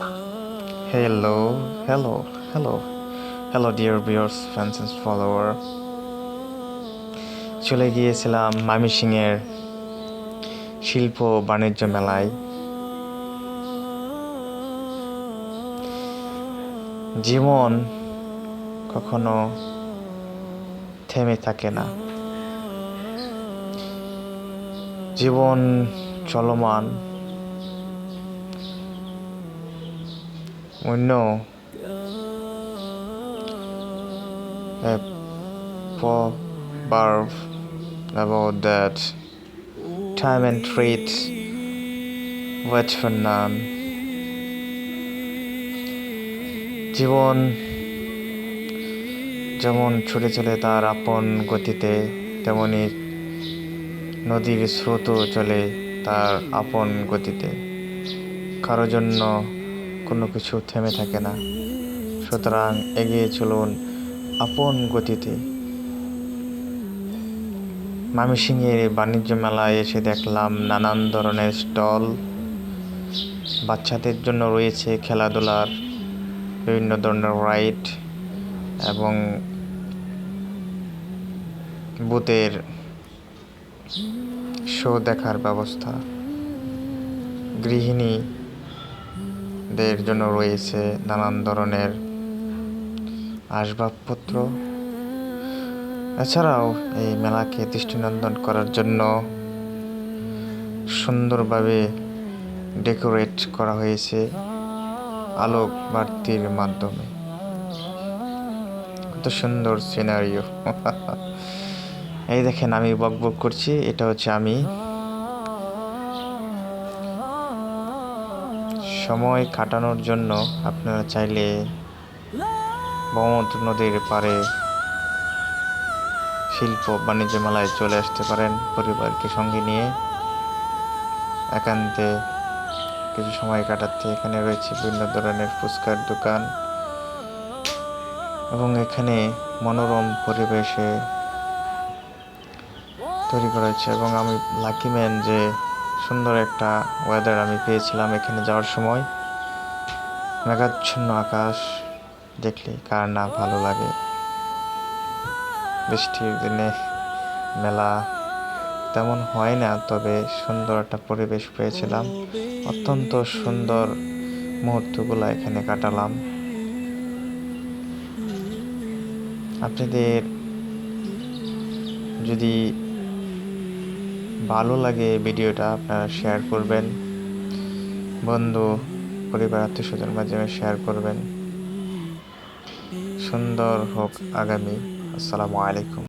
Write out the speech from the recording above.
Hello, hello, hello, hello, dear viewers, fans and follower. চলে গিয়েছিলাম মামিসিংয়ের শিল্প বাণিজ্য মেলায় জীবন কখনো থেমে থাকে না জীবন চলমান we know a proverb about that time and treat wait for none জীবন যেমন ছুটে চলে তার আপন গতিতে তেমনি নদীর স্রোতও চলে তার আপন গতিতে কারও জন্য কোনো কিছু থেমে থাকে না। সুতরাং এগিয়ে চলুন আপন গতিতে। মামিসিংয়ের বাণিজ্য মেলায় এসে দেখলাম নানান ধরনের স্টল। বাচ্চাদের জন্য রয়েছে খেলাধুলার বিভিন্ন ধরনের রাইড এবং বুথের শো দেখার ব্যবস্থা। গৃহিণীদের জন্য রয়েছে নানান ধরনের আসবাবপত্র। এছাড়াও এই মেলাকে দৃষ্টিনন্দন করার জন্য সুন্দরভাবে ডেকোরেট করা হয়েছে আলোক বাড়তির মাধ্যমে। কত সুন্দর সিনারিও এই দেখেন আমি বক বক করছি, এটা হচ্ছে আমি। সময় কাটানোর জন্য আপনারা চাইলে ব্রহ্মপুত্র নদীর পাড়ে শিল্প বাণিজ্য মেলায় চলে আসতে পারেন পরিবারকে সঙ্গে নিয়ে। একান্তে কিছু সময় কাটাতে এখানে রয়েছে বিভিন্ন ধরনের ফুচকার দোকান। এবং এখানে মনোরম পরিবেশে তৈরি করা হয়েছে। এবং আমি লাকি ম্যান যে সুন্দর একটা ওয়েদার আমি পেয়েছিলাম এখানে যাওয়ার সময়। মেঘাচ্ছন্ন আকাশ, দেখলে কার না ভালো লাগে। বৃষ্টির দিনে মেলা তেমন হয় না, তবে সুন্দর একটা পরিবেশ পেয়েছিলাম। অত্যন্ত সুন্দর মুহূর্তগুলো এখানে কাটালাম। আপনাদের যদি ভালো লাগে ভিডিওটা, আপনারা শেয়ার করবেন। বন্ধু, পরিবার, আত্মীয় স্বজন মাধ্যমে শেয়ার করবেন। সুন্দর হোক আগামী। আসসালামু আলাইকুম।